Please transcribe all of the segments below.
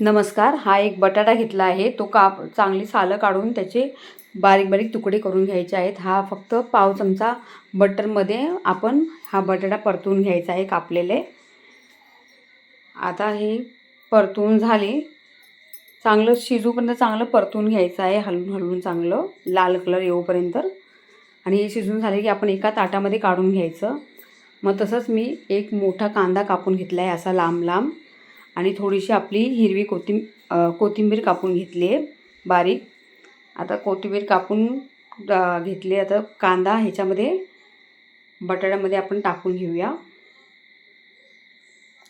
नमस्कार हा एक बटाटा घेतला आहे. तो काप चांगली सालं काढून त्याचे बारीक बारीक तुकडे करून घ्यायचे आहेत. हा फक्त पाव चमचा बटरमध्ये आपण हा बटाटा परतून घ्यायचा आहे कापलेले. आता हे परतून झाले. चांगलं शिजूपर्यंत चांगलं परतून घ्यायचं आहे हलवून हलवून चांगलं लाल कलर येऊपर्यंत. आणि हे शिजून झाले की आपण एका ताटामध्ये काढून घ्यायचं. मग तसंच मी एक मोठा कांदा कापून घेतला आहे असा लांब लांब. आणि थोडीशी आपली हिरवी कोथिं कोथिंबीर कापून घेतली आहे बारीक. आता कोथिंबीर कापून घेतली आता कांदा ह्याच्यामध्ये बटाट्यामध्ये आपण टाकून घेऊया.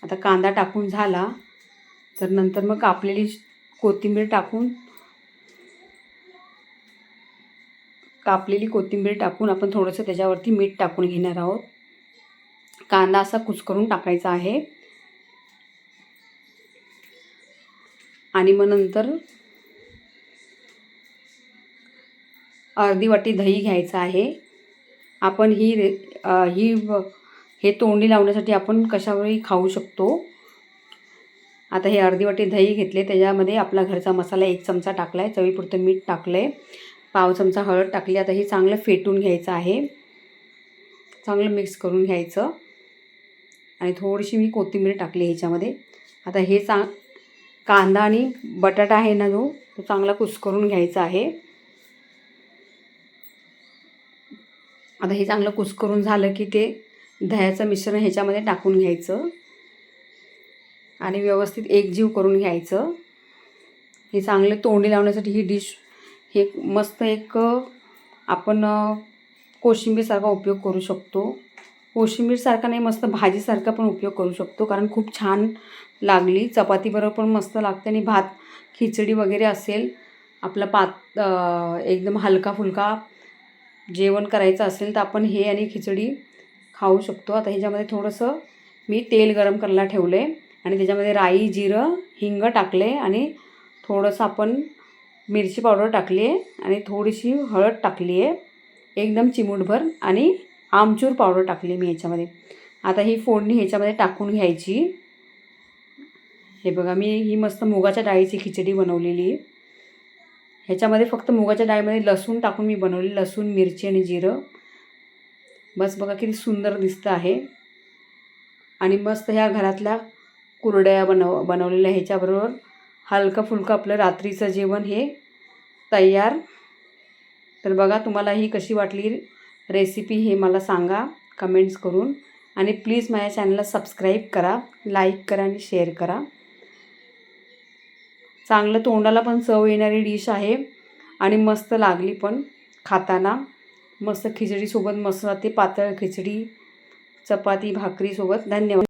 आता कांदा टाकून झाला तर नंतर मग कापलेली कोथिंबीर टाकून कापलेली कोथिंबीर टाकून आपण थोडंसं त्याच्यावरती मीठ टाकून घेणार आहोत. कांदा असा कुचकरून टाकायचा आहे. आणि मग नंतर अर्धी वाटी दही घ्यायचं आहे. आपण ही रे ही हे तोंडी लावण्यासाठी आपण कशावरही खाऊ शकतो. आता हे अर्धी वाटी दही घेतले त्याच्यामध्ये आपला घरचा मसाला एक चमचा टाकला आहे चवीपुरतं मीठ टाकलं आहे पाव चमचा हळद टाकली. आता हे चांगलं फेटून घ्यायचं आहे. चांगलं मिक्स करून घ्यायचं. आणि थोडीशी मी कोथिंबीर टाकली ह्याच्यामध्ये. आता हे चांग कांदा आणि बटाटा आहे ना जो तो चांगला कुस्करून घ्यायचा आहे. आता हे चांगलं कुस्करून झालं की ते दह्याचं मिश्रण ह्याच्यामध्ये टाकून घ्यायचं. आणि व्यवस्थित एकजीव करून घ्यायचं. हे चांगले तोंडी लावण्यासाठी ही डिश हे मस्त एक आपण कोशिंबीरसारखा उपयोग करू शकतो. कोशिंबीरसारखा नाही मस्त भाजीसारखा पण उपयोग करू शकतो. कारण खूप छान लागली. चपातीबरोबर पण मस्त लागते. आणि भात खिचडी वगैरे असेल आपला पात एकदम हलका फुलका जेवण करायचं असेल तर आपण हे आणि खिचडी खाऊ शकतो. आता ह्याच्यामध्ये थोडंसं मी तेल गरम करायला ठेवलं आहे आणि त्याच्यामध्ये राई जिरं हिंग टाकले आणि थोडंसं आपण मिरची पावडर टाकली आहे आणि थोडीशी हळद टाकली आहे एकदम चिमूटभर. आणि आमचूर पावडर टाकली मी ह्याच्यामध्ये आता ही फोडणी ह्याच्यामध्ये टाकून घ्यायची. हे बघा मी ही मस्त मुगाच्या डाळीची खिचडी बनवलेली. आहे ह्याच्यामध्ये फक्त मुगाच्या डाळीमध्ये लसूण टाकून मी बनवली लसूण मिरची आणि जिरं. बस बघा किती सुंदर दिसतं आहे. आणि मस्त ह्या घरातल्या कुरड्या बनव बनवलेल्या ह्याच्याबरोबर हलकं फुलकं आपलं रात्रीचं जेवण हे तयार. तर बघा तुम्हाला ही कशी वाटली? रेसिपी हे मला सांगा कमेंट्स करून. आणि प्लीज माझ्या चॅनलला सबस्क्राईब करा लाईक करा आणि शेअर करा. चांगलं तोंडाला पण चव येणारी डिश आहे. आणि मस्त लागली पण खाताना. मस्त खिचडीसोबत मस्त ते पातळ खिचडी चपाती भाकरीसोबत. धन्यवाद.